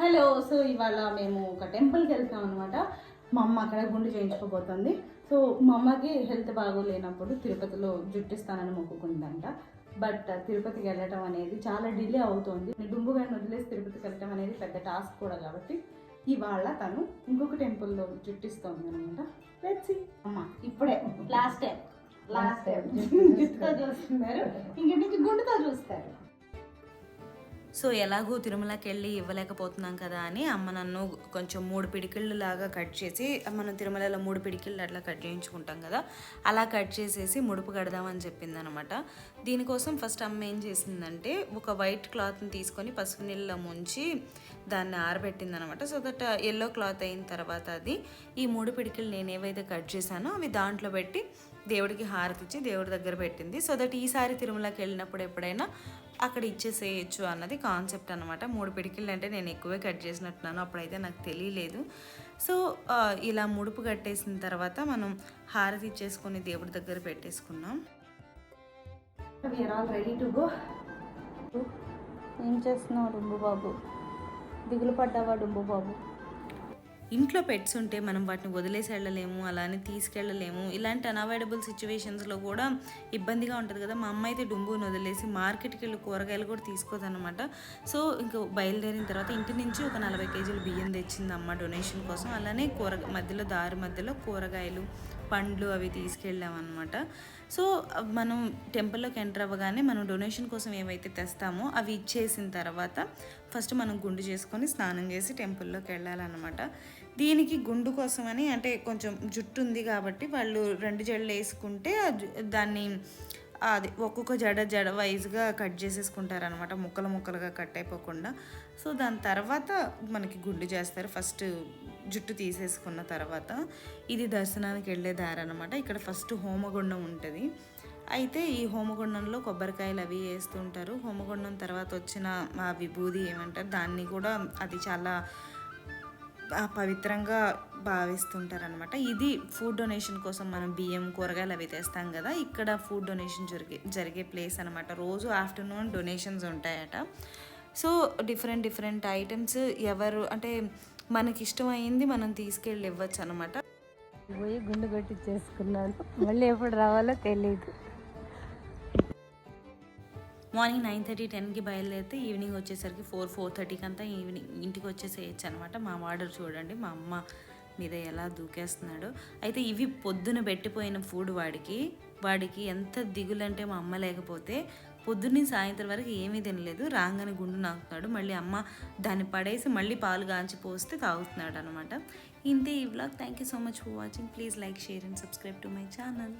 Hello so ఇవాళ మేము ఒక టెంపుల్కి వెళ్తాం అనమాట మా అమ్మ అక్కడ గుండు చేయించుకోబోతుంది. సో మా అమ్మకి హెల్త్ బాగోలేనప్పుడు తిరుపతిలో జుట్టిస్తానని మొక్కుకుందంట. బట్ తిరుపతికి వెళ్ళటం అనేది చాలా డిలే అవుతుంది. డుంబుగాన్ని వదిలేసి తిరుపతికి వెళ్ళటం అనేది పెద్ద టాస్క్ కూడా కాబట్టి ఇవాళ తను ఇంకొక టెంపుల్లో జుట్టిస్తోంది అనమాట లెట్స్ అమ్మ ఇప్పుడే. లాస్ట్ టైం లాస్ట్ టైం జుట్టుతో చూస్తున్నారు. ఇంక నుంచి గుండుతో చూస్తారు. సో ఎలాగో తిరుమలకి వెళ్ళి ఇవ్వలేకపోతున్నాం కదా అని అమ్మ నన్ను కొంచెం మూడు పిడికిళ్ళు లాగా కట్ చేసి మనం తిరుమలలో మూడు పిడికిళ్ళు అట్లా కట్ చేయించుకుంటాం కదా అలా కట్ చేసేసి ముడుపు కడదామని చెప్పిందనమాట. దీనికోసం ఫస్ట్ అమ్మ ఏం చేసిందంటే ఒక వైట్ క్లాత్ని తీసుకొని పసుపు నీళ్ళలో ముంచి దాన్ని ఆరబెట్టింది అనమాట సో దట్ ఎల్లో క్లాత్ అయిన తర్వాత అది ఈ మూడు పిడికిళ్ళు నేను ఏవైతే కట్ చేశానో అవి దాంట్లో పెట్టి దేవుడికి హారతి ఇచ్చి దేవుడి దగ్గర పెట్టింది. సో దట్ ఈసారి తిరుమలకి వెళ్ళినప్పుడు ఎప్పుడైనా అక్కడ ఇచ్చేసేయచ్చు అన్నది కాన్సెప్ట్ అనమాట మూడు పిడికిళ్ళు అంటే నేను ఎక్కువే కట్ చేసినట్టున్నాను. అప్పుడైతే నాకు తెలియలేదు. సో ఇలా ముడుపు కట్టేసిన తర్వాత మనం హారతి ఇచ్చేసుకొని దేవుడి దగ్గర పెట్టేసుకున్నాం. ఆల్ రెడీ టు గో ఏం చేస్తున్నావు డుంబు బాబు దిగులు పడ్డావా డుంబు బాబు ఇంట్లో పెట్స్ ఉంటే మనం వాటిని వదిలేసి వెళ్ళలేము అలానే తీసుకెళ్ళలేము. ఇలాంటి అన్అవాయిడబుల్ సిచ్యువేషన్స్లో కూడా ఇబ్బందిగా ఉంటుంది కదా. మా అమ్మ అయితే డుంబుని వదిలేసి మార్కెట్కి వెళ్ళి కూరగాయలు కూడా తీసుకోదన్నమాట. సో ఇంకా బయలుదేరిన తర్వాత ఇంటి నుంచి ఒక నలభై కేజీలు బియ్యం తెచ్చింది అమ్మ డొనేషన్ కోసం. అలానే కూర మధ్యలో దారి మధ్యలో కూరగాయలు పండ్లు అవి తీసుకెళ్ళామన్నమాట. సో మనం టెంపుల్లోకి ఎంటర్ అవ్వగానే మనం డొనేషన్ కోసం ఏవైతే తెస్తామో అవి ఇచ్చేసిన తర్వాత ఫస్ట్ మనం గుండు చేసుకొని స్నానం చేసి టెంపుల్లోకి వెళ్ళాలన్నమాట. దీనికి గుండు కోసమని అంటే కొంచెం జుట్టు ఉంది కాబట్టి వాళ్ళు రెండు జడలు వేసుకుంటే దాన్ని అది ఒక్కొక్క జడ జడ వైజ్గా కట్ చేసేసుకుంటారనమాట ముక్కలు ముక్కలుగా కట్ అయిపోకుండా. సో దాని తర్వాత మనకి గుండు చేస్తారు. ఫస్ట్ జుట్టు తీసేసుకున్న తర్వాత ఇది దర్శనానికి వెళ్ళే దారి అనమాట ఇక్కడ ఫస్ట్ హోమగుండం ఉంటుంది. అయితే ఈ హోమగుండంలో కొబ్బరికాయలు అవి వేస్తుంటారు. హోమగుండం తర్వాత వచ్చిన విభూది ఏమంటారు దాన్ని కూడా అది చాలా పవిత్రంగా పవిత్రంగా భావిస్తుంటారనమాట ఇది ఫుడ్ డొనేషన్ కోసం మనం బియ్యం కూరగాయలు అవి తెస్తాం కదా ఇక్కడ ఫుడ్ డొనేషన్ జరిగే జరిగే ప్లేస్ అనమాట రోజు ఆఫ్టర్నూన్ డొనేషన్స్ ఉంటాయట. సో డిఫరెంట్ డిఫరెంట్ ఐటమ్స్ ఎవరు అంటే మనకి ఇష్టమైంది మనం తీసుకెళ్ళి ఇవ్వచ్చు అనమాట పోయి గుండు కొట్టి చేసుకున్నాను మళ్ళీ ఎప్పుడు రావాలో తెలియదు మార్నింగ్ నైన్ థర్టీ టెన్కి బయలుదేరితే ఈవినింగ్ వచ్చేసరికి ఫోర్ ఫోర్ థర్టీకి అంతా ఈవినింగ్ ఇంటికి వచ్చేసేయచ్చు అనమాట మా వాడర్ చూడండి మా అమ్మ మీద ఎలా దూకేస్తున్నాడు. అయితే ఇవి పొద్దున పెట్టిపోయిన ఫుడ్ వాడికి వాడికి ఎంత దిగులంటే మా అమ్మ లేకపోతే పొద్దున్నే సాయంత్రం వరకు ఏమీ తినలేదు. రాగానే గుండు నాకుతున్నాడు. మళ్ళీ అమ్మ దాన్ని పడేసి మళ్ళీ పాలు గాంచి పోస్తే తాగుతున్నాడు అనమాట ఇంతే ఈ vlog. Thank you so much for watching please like share and subscribe to my channel